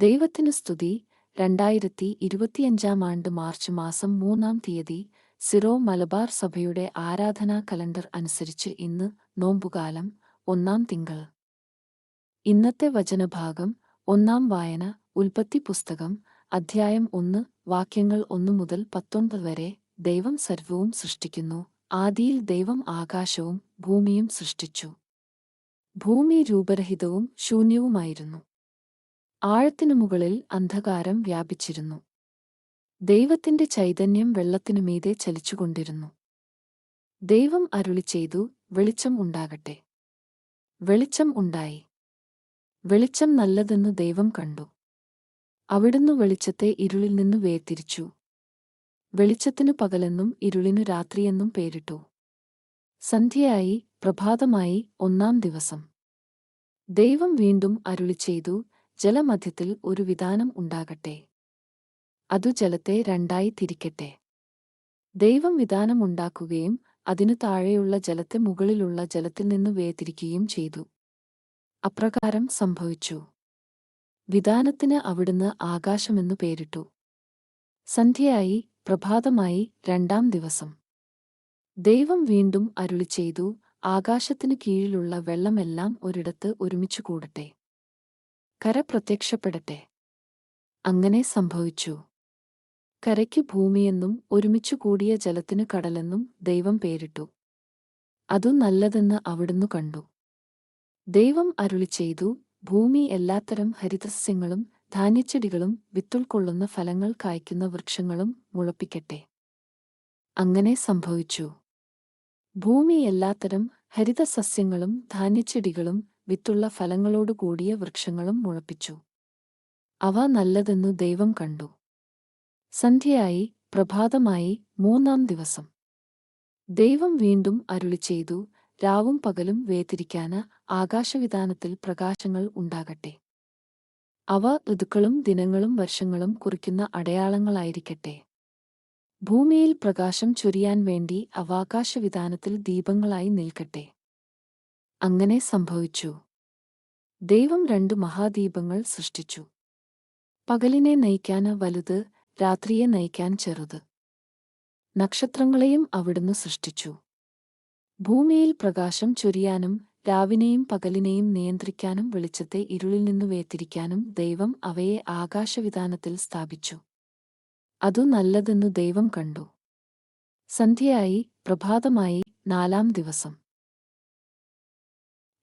ദൈവത്തിന് സ്തുതി. രണ്ടായിരത്തി ഇരുപത്തിയഞ്ചാം ആണ്ട് മാർച്ച് മാസം മൂന്നാം തീയതി സിറോ മലബാർ സഭയുടെ ആരാധനാ കലണ്ടർ അനുസരിച്ച് ഇന്ന് നോമ്പുകാലം ഒന്നാം തിങ്കൾ. ഇന്നത്തെ വചനഭാഗം ഒന്നാം വായന ഉൽപ്പത്തി പുസ്തകം അധ്യായം ഒന്ന് വാക്യങ്ങൾ ഒന്നു മുതൽ പത്തൊൻപത് വരെ ദൈവം സർവവും സൃഷ്ടിക്കുന്നു. ആദിയിൽ ദൈവം ആകാശവും ഭൂമിയും സൃഷ്ടിച്ചു. ഭൂമി രൂപരഹിതവും ശൂന്യവുമായിരുന്നു. ആഴത്തിനു മുകളിൽ അന്ധകാരം വ്യാപിച്ചിരുന്നു. ദൈവത്തിന്റെ ചൈതന്യം വെള്ളത്തിനുമീതെ ചലിച്ചുകൊണ്ടിരുന്നു. ദൈവം അരുളി ചെയ്തു വെളിച്ചം ഉണ്ടാകട്ടെ. വെളിച്ചം ഉണ്ടായി. വെളിച്ചം നല്ലതെന്ന് ദൈവം കണ്ടു. അവിടുന്ന് വെളിച്ചത്തെ ഇരുളിൽ നിന്ന് വേർതിരിച്ചു. വെളിച്ചത്തിനു പകലെന്നും ഇരുളിനു രാത്രിയെന്നും പേരിട്ടു. സന്ധ്യയായി പ്രഭാതമായി ഒന്നാം ദിവസം. ദൈവം വീണ്ടും അരുളി ചെയ്തു ജലമധ്യത്തിൽ ഒരു വിധാനം ഉണ്ടാകട്ടെ. അതു ജലത്തെ രണ്ടായി തിരിക്കട്ടെ. ദൈവം വിധാനമുണ്ടാക്കുകയും അതിനു താഴെയുള്ള ജലത്തെ മുകളിലുള്ള ജലത്തിൽ നിന്ന് വേർതിരിക്കുകയും ചെയ്തു. അപ്രകാരം സംഭവിച്ചു. വിധാനത്തിന് അവിടുന്ന് ആകാശമെന്നു പേരിട്ടു. സന്ധ്യയായി പ്രഭാതമായി രണ്ടാം ദിവസം. ദൈവം വീണ്ടും അരുളി ചെയ്തു ആകാശത്തിനു കീഴിലുള്ള വെള്ളമെല്ലാം ഒരിടത്ത് ഒരുമിച്ചു കൂടട്ടെ. കര പ്രത്യക്ഷപ്പെടട്ടെ. അങ്ങനെ സംഭവിച്ചു. കരയ്ക്ക് ഭൂമിയെന്നും ഒരുമിച്ചു കൂടിയ ജലത്തിനു കടലെന്നും ദൈവം പേരിട്ടു. അതു നല്ലതെന്ന് അവിടുന്ന് കണ്ടു. ദൈവം അരുളി ചെയ്തു ഭൂമി എല്ലാത്തരം ഹരിതസ്യങ്ങളും ധാന്യച്ചെടികളും വിത്തുൾക്കൊള്ളുന്ന ഫലങ്ങൾ കായ്ക്കുന്ന വൃക്ഷങ്ങളും മുളപ്പിക്കട്ടെ. അങ്ങനെ സംഭവിച്ചു. ഭൂമി എല്ലാത്തരം ഹരിതസസ്യങ്ങളും ധാന്യച്ചെടികളും വിത്തുള്ള ഫലങ്ങളോടു കൂടിയ വൃക്ഷങ്ങളും മുളപ്പിച്ചു. അവ നല്ലതെന്നു ദൈവം കണ്ടു. സന്ധ്യയായി പ്രഭാതമായി മൂന്നാം ദിവസം. ദൈവം വീണ്ടും അരുളി ചെയ്തു രാവും പകലും വേതിരിക്കാന് ആകാശവിധാനത്തിൽ പ്രകാശങ്ങൾ ഉണ്ടാകട്ടെ. അവ ഋതുക്കളും ദിനങ്ങളും വർഷങ്ങളും കുറിക്കുന്ന അടയാളങ്ങളായിരിക്കട്ടെ. ഭൂമിയിൽ പ്രകാശം ചൊരിയാൻ വേണ്ടി അവാകാശവിധാനത്തിൽ ദീപങ്ങളായി നിൽക്കട്ടെ. അങ്ങനെ സംഭവിച്ചു. ദൈവം രണ്ടു മഹാദീപങ്ങൾ സൃഷ്ടിച്ചു. പകലിനെ നയിക്കാന് വലുത് രാത്രിയെ നയിക്കാൻ ചെറുത്. നക്ഷത്രങ്ങളെയും അവിടുന്ന് സൃഷ്ടിച്ചു. ഭൂമിയിൽ പ്രകാശം ചൊരിയാനും രാവിനെയും പകലിനെയും നിയന്ത്രിക്കാനും വെളിച്ചത്തെ ഇരുളിൽ നിന്നു വേർതിരിക്കാനും ദൈവം അവയെ ആകാശവിധാനത്തിൽ സ്ഥാപിച്ചു. അതു നല്ലതെന്നു ദൈവം കണ്ടു. സന്ധ്യയായി പ്രഭാതമായി നാലാം ദിവസം.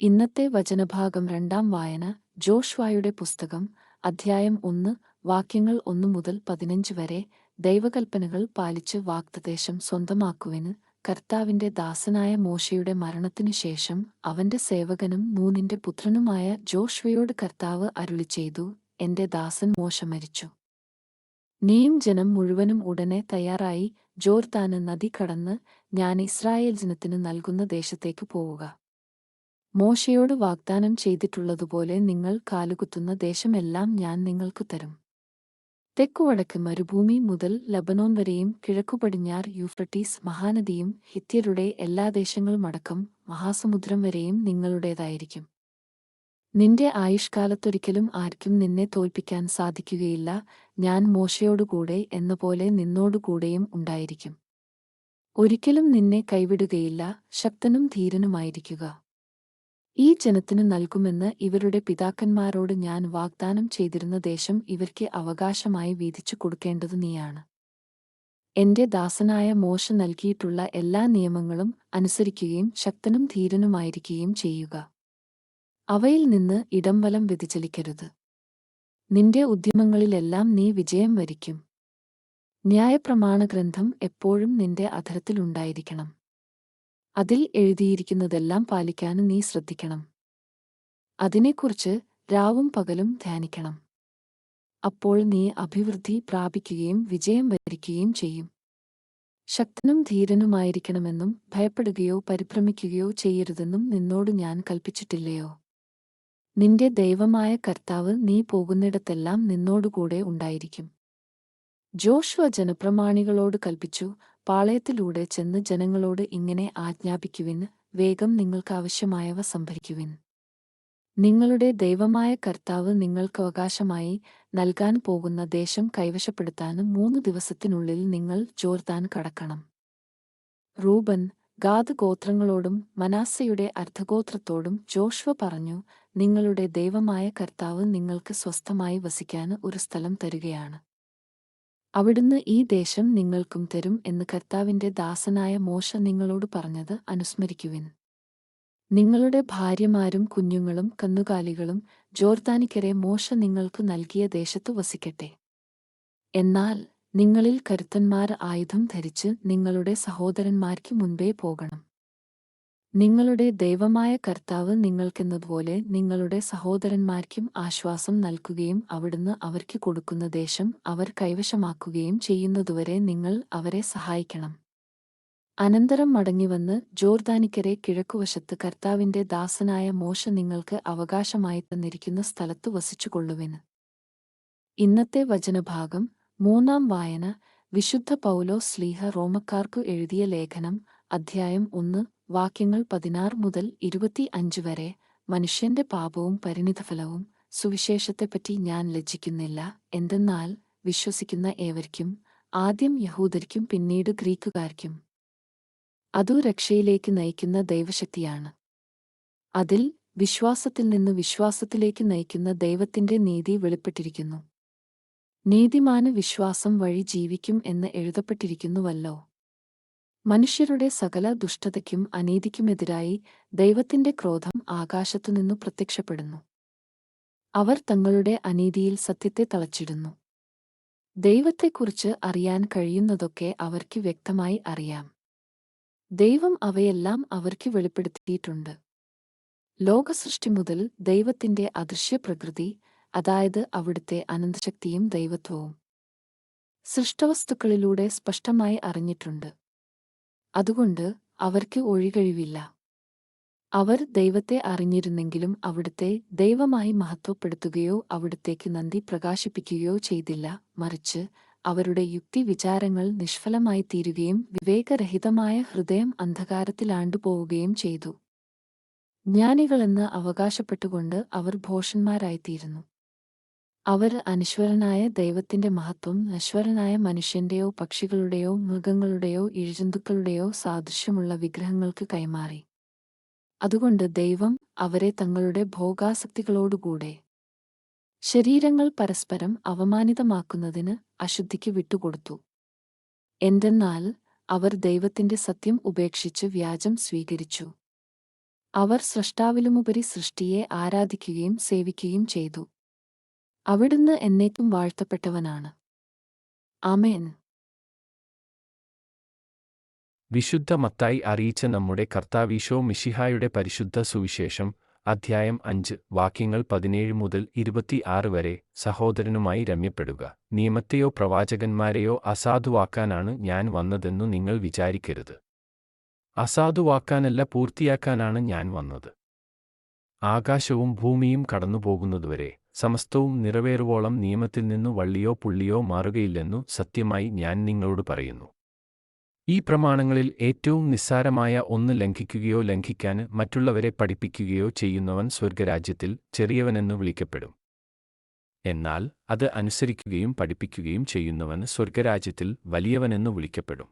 ഇന്നത്തെ വചനഭാഗം രണ്ടാം വായന ജോഷ്വായുടെ പുസ്തകം അധ്യായം ഒന്ന് വാക്യങ്ങൾ ഒന്നു മുതൽ പതിനഞ്ച് വരെ ദൈവകൽപ്പനകൾ പാലിച്ച് വാക്തദേശം സ്വന്തമാക്കുവിന് കർത്താവിന്റെ ദാസനായ മോശയുടെ മരണത്തിനു ശേഷം അവന്റെ സേവകനും നൂനിന്റെ പുത്രനുമായ ജോഷ്വയോട് കർത്താവ് അരുളി ചെയ്തു എന്റെ ദാസൻ മോശ മരിച്ചു. നീയും ജനം മുഴുവനും ഉടനെ തയ്യാറായി ജോർദാന് നദി കടന്ന് ഞാൻ ഇസ്രായേൽ ജനത്തിന് നൽകുന്ന ദേശത്തേക്ക് പോവുക. മോശയോട് വാഗ്ദാനം ചെയ്തിട്ടുള്ളതുപോലെ നിങ്ങൾ കാലുകുത്തുന്ന ദേശമെല്ലാം ഞാൻ നിങ്ങൾക്ക് തരും. തെക്കുവടക്ക് മരുഭൂമി മുതൽ ലബനോൻ വരെയും കിഴക്കുപടിഞ്ഞാർ യൂഫ്രട്ടീസ് മഹാനദിയും ഹിത്യരുടെ എല്ലാ ദേശങ്ങളുമടക്കം മഹാസമുദ്രം വരെയും നിങ്ങളുടേതായിരിക്കും. നിന്റെ ആയുഷ്കാലത്തൊരിക്കലും ആർക്കും നിന്നെ തോൽപ്പിക്കാൻ സാധിക്കുകയില്ല. ഞാൻ മോശയോടുകൂടെ എന്നപോലെ നിന്നോടുകൂടെയും ഉണ്ടായിരിക്കും. ഒരിക്കലും നിന്നെ കൈവിടുകയില്ല. ശക്തനും ധീരനുമായിരിക്കുക. ഈ ജനത്തിന് നൽകുമെന്ന് ഇവരുടെ പിതാക്കന്മാരോട് ഞാൻ വാഗ്ദാനം ചെയ്തിരുന്ന ദേശം ഇവർക്ക് അവകാശമായി വീതിച്ചു കൊടുക്കേണ്ടത് നീയാണ്. എന്റെ ദാസനായ മോശ നൽകിയിട്ടുള്ള എല്ലാ നിയമങ്ങളും അനുസരിക്കുകയും ശക്തനും ധീരനുമായിരിക്കുകയും ചെയ്യുക. അവയിൽ നിന്ന് ഇടംവലം വ്യതിചലിക്കരുത്. നിന്റെ ഉദ്യമങ്ങളിലെല്ലാം നീ വിജയം വരിക്കും. ന്യായപ്രമാണ ഗ്രന്ഥം എപ്പോഴും നിന്റെ അധരത്തിലുണ്ടായിരിക്കണം. അതിൽ എഴുതിയിരിക്കുന്നതെല്ലാം പാലിക്കാനും നീ ശ്രദ്ധിക്കണം. അതിനെക്കുറിച്ച് രാവും പകലും ധ്യാനിക്കണം. അപ്പോൾ നീ അഭിവൃദ്ധി പ്രാപിക്കുകയും വിജയം വരിക്കുകയും ചെയ്യും. ശക്തനും ധീരനുമായിരിക്കണമെന്നും ഭയപ്പെടുകയോ പരിഭ്രമിക്കുകയോ ചെയ്യരുതെന്നും നിന്നോട് ഞാൻ കൽപ്പിച്ചിട്ടില്ലയോ? നിന്റെ ദൈവമായ കർത്താവ് നീ പോകുന്നിടത്തെല്ലാം നിന്നോടുകൂടെ ഉണ്ടായിരിക്കും. ജോഷുവ ജനപ്രമാണികളോട് കൽപ്പിച്ചു പാളയത്തിലൂടെ ചെന്ന് ജനങ്ങളോട് ഇങ്ങനെ ആജ്ഞാപിക്കുവിൻ വേഗം നിങ്ങൾക്കാവശ്യമായവ സംഭരിക്കുവിൻ. നിങ്ങളുടെ ദൈവമായ കർത്താവ് നിങ്ങൾക്ക് അവകാശമായി നൽകാൻ പോകുന്ന ദേശം കൈവശപ്പെടുത്താനും മൂന്ന് ദിവസത്തിനുള്ളിൽ നിങ്ങൾ ജോർദാൻ കടക്കണം. റൂബൻ ഗാദ് ഗോത്രങ്ങളോടും മനാസയുടെ അർദ്ധഗോത്രത്തോടും ജോഷ്വ പറഞ്ഞു നിങ്ങളുടെ ദൈവമായ കർത്താവ് നിങ്ങൾക്ക് സ്വസ്ഥമായി വസിക്കാൻ ഒരു സ്ഥലം തരുകയാണ്. അവിടുന്ന് ഈ ദേശം നിങ്ങൾക്കും തരും എന്ന് കർത്താവിന്റെ ദാസനായ മോശ നിങ്ങളോട് പറഞ്ഞത് അനുസ്മരിക്കുവിൻ. നിങ്ങളുടെ ഭാര്യമാരും കുഞ്ഞുങ്ങളും കന്നുകാലികളും ജോർദാനിക്കരെ മോശ നിങ്ങൾക്ക് നൽകിയ ദേശത്തു വസിക്കട്ടെ. എന്നാൽ നിങ്ങളിൽ കരുത്തന്മാർ ആയുധം ധരിച്ച് നിങ്ങളുടെ സഹോദരന്മാർക്ക് മുൻപേ പോകണം. നിങ്ങളുടെ ദൈവമായ കർത്താവ് നിങ്ങൾക്കെന്നതുപോലെ നിങ്ങളുടെ സഹോദരന്മാർക്കും ആശ്വാസം നൽകുകയും അവിടുന്ന് അവർക്ക് കൊടുക്കുന്ന ദേശം അവർ കൈവശമാക്കുകയും ചെയ്യുന്നതുവരെ നിങ്ങൾ അവരെ സഹായിക്കണം. അനന്തരം മടങ്ങിവന്ന് ജോർദാനിക്കരെ കിഴക്കുവശത്ത് കർത്താവിന്റെ ദാസനായ മോശ നിങ്ങൾക്ക് അവകാശമായി തന്നിരിക്കുന്ന സ്ഥലത്ത് വസിച്ചുകൊള്ളുവിന് ഇന്നത്തെ വചനഭാഗം മൂന്നാം വായന വിശുദ്ധ പൗലോ സ്ലീഹ റോമക്കാർക്കു എഴുതിയ ലേഖനം അധ്യായം ഒന്ന് വാക്യങ്ങൾ പതിനാറ് മുതൽ ഇരുപത്തി അഞ്ച് വരെ മനുഷ്യന്റെ പാപവും പരിണിതഫലവും സുവിശേഷത്തെപ്പറ്റി ഞാൻ ലജ്ജിക്കുന്നില്ല. എന്തെന്നാൽ വിശ്വസിക്കുന്ന ഏവർക്കും ആദ്യം യഹൂദർക്കും പിന്നീട് ഗ്രീക്കുകാർക്കും. അതു രക്ഷയിലേക്ക് നയിക്കുന്ന ദൈവശക്തിയാണ്. അതിൽ വിശ്വാസത്തിൽ നിന്ന് വിശ്വാസത്തിലേക്ക് നയിക്കുന്ന ദൈവത്തിന്റെ നീതി വെളിപ്പെട്ടിരിക്കുന്നു. നീതിമാന് വിശ്വാസം വഴി ജീവിക്കും എന്ന് എഴുതപ്പെട്ടിരിക്കുന്നുവല്ലോ. മനുഷ്യരുടെ സകല ദുഷ്ടതയ്ക്കും അനീതിക്കുമെതിരായി ദൈവത്തിന്റെ ക്രോധം ആകാശത്തുനിന്നു പ്രത്യക്ഷപ്പെടുന്നു. അവർ തങ്ങളുടെ അനീതിയിൽ സത്യത്തെ തളച്ചിടുന്നു. ദൈവത്തെക്കുറിച്ച് അറിയാൻ കഴിയുന്നതൊക്കെ അവർക്ക് വ്യക്തമായി അറിയാം. ദൈവം അവയെല്ലാം അവർക്ക് വെളിപ്പെടുത്തിയിട്ടുണ്ട്. ലോകസൃഷ്ടി മുതൽ ദൈവത്തിന്റെ അദൃശ്യപ്രകൃതി അതായത് അവിടുത്തെ അനന്തശക്തിയും ദൈവത്വവും സൃഷ്ടവസ്തുക്കളിലൂടെ സ്പഷ്ടമായി അറിഞ്ഞിട്ടുണ്ട്. അതുകൊണ്ട് അവർക്ക് ഒഴികഴിവില്ല. അവർ ദൈവത്തെ അറിഞ്ഞിരുന്നെങ്കിലും അവിടുത്തെ ദൈവമായി മഹത്വപ്പെടുത്തുകയോ അവിടുത്തേക്ക് നന്ദി പ്രകാശിപ്പിക്കുകയോ ചെയ്തില്ല. മറിച്ച് അവരുടെ യുക്തി വിചാരങ്ങൾ നിഷ്ഫലമായി തീരുകയും വിവേകരഹിതമായ ഹൃദയം അന്ധകാരത്തിലാണ്ടുപോവുകയും ചെയ്തു. ജ്ഞാനികളെന്ന് അവകാശപ്പെട്ടുകൊണ്ട് അവർ ഭോഷന്മാരായിത്തീരുന്നു. അവർ അനശ്വരനായ ദൈവത്തിന്റെ മഹത്വം നശ്വരനായ മനുഷ്യന്റെയോ പക്ഷികളുടെയോ മൃഗങ്ങളുടെയോ ഇഴജന്തുക്കളുടെയോ സാദൃശ്യമുള്ള വിഗ്രഹങ്ങൾക്ക് കൈമാറി. അതുകൊണ്ട് ദൈവം അവരെ തങ്ങളുടെ ഭോഗാസക്തികളോടുകൂടെ ശരീരങ്ങൾ പരസ്പരം അവമാനിതമാക്കുന്നതിന് അശുദ്ധിക്ക് വിട്ടുകൊടുത്തു. എന്തെന്നാൽ അവർ ദൈവത്തിന്റെ സത്യം ഉപേക്ഷിച്ച് വ്യാജം സ്വീകരിച്ചു. അവർ സൃഷ്ടാവിലുമുപരി സൃഷ്ടിയെ ആരാധിക്കുകയും സേവിക്കുകയും ചെയ്തു. അവിടുന്ന് എന്നേക്കും വാഴ്ത്തപ്പെട്ടവനാണ്. ആമേൻ. വിശുദ്ധ മത്തായി അറിയിച്ച നമ്മുടെ കർത്താവീശോ മിഷിഹായുടെ പരിശുദ്ധ സുവിശേഷം അധ്യായം അഞ്ച് വാക്യങ്ങൾ പതിനേഴ് മുതൽ ഇരുപത്തിയാറ് വരെ സഹോദരനുമായി രമ്യപ്പെടുക. നിയമത്തെയോ പ്രവാചകന്മാരെയോ അസാധുവാക്കാനാണ് ഞാൻ വന്നതെന്നു നിങ്ങൾ വിചാരിക്കരുത്. അസാധുവാക്കാനല്ല പൂർത്തിയാക്കാനാണ് ഞാൻ വന്നത്. ആകാശവും ഭൂമിയും കടന്നുപോകുന്നതുവരെ സമസ്തവും നിറവേറുവോളം നിയമത്തിൽ നിന്നു വള്ളിയോ പുള്ളിയോ മാറുകയില്ലെന്നു സത്യമായി ഞാൻ നിങ്ങളോട് പറയുന്നു. ഈ പ്രമാണങ്ങളിൽ ഏറ്റവും നിസ്സാരമായ ഒന്ന് ലംഘിക്കുകയോ ലംഘിക്കാൻ മറ്റുള്ളവരെ പഠിപ്പിക്കുകയോ ചെയ്യുന്നവൻ സ്വർഗരാജ്യത്തിൽ ചെറിയവനെന്നു വിളിക്കപ്പെടും. എന്നാൽ അത് അനുസരിക്കുകയും പഠിപ്പിക്കുകയും ചെയ്യുന്നവൻ സ്വർഗരാജ്യത്തിൽ വലിയവനെന്നു വിളിക്കപ്പെടും.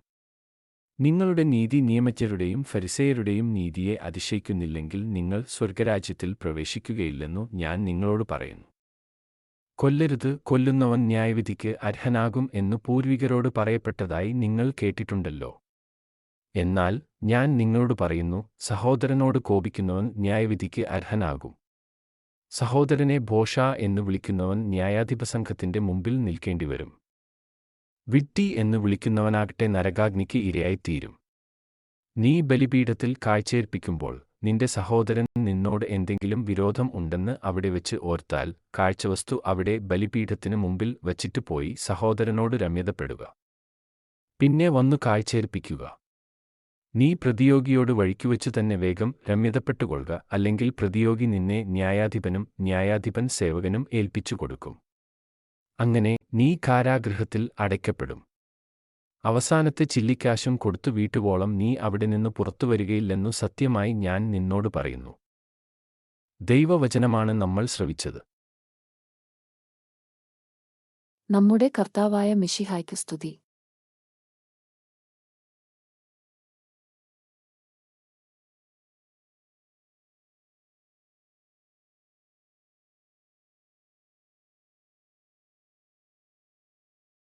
നിങ്ങളുടെ നീതി നിയമജ്ഞരുടെയും ഫരിസേയരുടെയും നീതിയെ അതിശയിക്കുന്നില്ലെങ്കിൽ നിങ്ങൾ സ്വർഗരാജ്യത്തിൽ പ്രവേശിക്കുകയില്ലെന്നു ഞാൻ നിങ്ങളോട് പറയുന്നു. കൊല്ലരുത് കൊല്ലുന്നവൻ ന്യായവിധിക്ക് അർഹനാകും എന്ന് പൂർവികരോട് പറയപ്പെട്ടതായി നിങ്ങൾ കേട്ടിട്ടുണ്ടല്ലോ. എന്നാൽ ഞാൻ നിങ്ങളോട് പറയുന്നു സഹോദരനോട് കോപിക്കുന്നവൻ ന്യായവിധിക്ക് അർഹനാകും. സഹോദരനെ ഭോഷ എന്ന് വിളിക്കുന്നവൻ ന്യായാധിപ സംഘത്തിന്റെ മുമ്പിൽ നിൽക്കേണ്ടിവരും. വിട്ടി എന്ന് വിളിക്കുന്നവനാകട്ടെ നരകാഗ്നിക്ക് ഇരയായിത്തീരും. നീ ബലിപീഠത്തിൽ കാഴ്ചയേൽപ്പിക്കുമ്പോൾ നിന്റെ സഹോദരൻ നിന്നോട് എന്തെങ്കിലും വിരോധം ഉണ്ടെന്ന് അവിടെ വെച്ച് ഓർത്താൽ കാഴ്ചവസ്തു അവിടെ ബലിപീഠത്തിനു മുമ്പിൽ വച്ചിട്ട് പോയി സഹോദരനോട് രമ്യതപ്പെടുക. പിന്നെ വന്നു കാഴ്ചയേൽപ്പിക്കുക നീ പ്രതിയോഗിയോട് വഴിക്കുവച്ചു തന്നെ വേഗം രമ്യതപ്പെട്ടുകൊള്ളുക അല്ലെങ്കിൽ പ്രതിയോഗി നിന്നെ ന്യായാധിപനും ന്യായാധിപൻ സേവകനും ഏൽപ്പിച്ചു കൊടുക്കും. അങ്ങനെ നീ കാരാഗൃഹത്തിൽ അടയ്ക്കപ്പെടും. അവസാനത്തെ ചില്ലിക്കാശും കൊടുത്തു വീട്ടുവോളം നീ അവിടെ നിന്ന് പുറത്തുവരികയില്ലെന്നു സത്യമായി ഞാൻ നിന്നോട് പറയുന്നു. ദൈവവചനമാണ് നമ്മൾ ശ്രവിച്ചത്. നമ്മുടെ കർത്താവായ മിഷിഹായ്ക്ക് സ്തുതി.